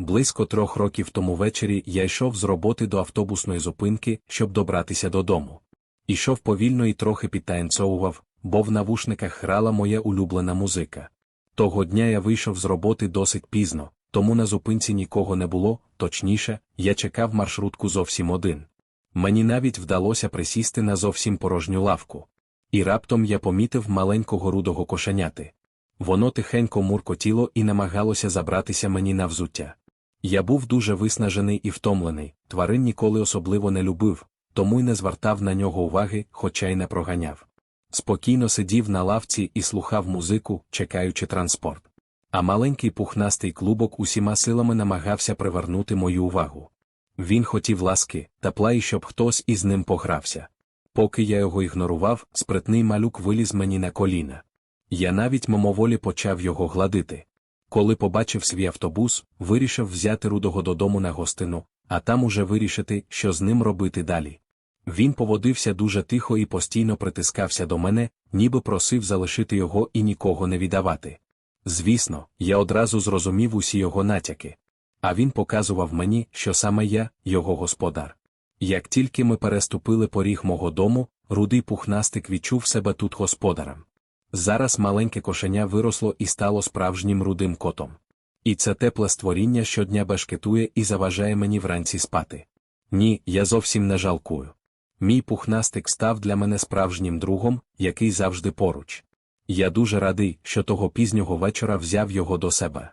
близько трьох років тому ввечері я йшов з роботи до автобусної зупинки, щоб добратися додому. Ішов повільно і трохи підтанцьовував, бо в навушниках грала моя улюблена музика. Того дня я вийшов з роботи досить пізно, тому на зупинці нікого не було, точніше, я чекав маршрутку зовсім один. Мені навіть вдалося присісти на зовсім порожню лавку. І раптом я помітив маленького рудого кошеняти. Воно тихенько муркотіло і намагалося забратися мені на взуття. Я був дуже виснажений і втомлений, тварин ніколи особливо не любив, тому й не звертав на нього уваги, хоча й не проганяв. Спокійно сидів на лавці і слухав музику, чекаючи транспорт. А маленький пухнастий клубок усіма силами намагався привернути мою увагу. Він хотів ласки, тепла і щоб хтось із ним погрався. Поки я його ігнорував, спритний малюк виліз мені на коліна. Я навіть мимоволі почав його гладити. Коли побачив свій автобус, вирішив взяти рудого додому на гостину, а там уже вирішити, що з ним робити далі. Він поводився дуже тихо і постійно притискався до мене, ніби просив залишити його і нікого не віддавати. Звісно, я одразу зрозумів усі його натяки. А він показував мені, що саме я, його господар. Як тільки ми переступили поріг мого дому, рудий пухнастик відчув себе тут господарем. Зараз маленьке кошеня виросло і стало справжнім рудим котом. І це тепле створіння щодня башкетує і заважає мені вранці спати. Ні, я зовсім не жалкую. Мій пухнастик став для мене справжнім другом, який завжди поруч. Я дуже радий, що того пізнього вечора взяв його до себе.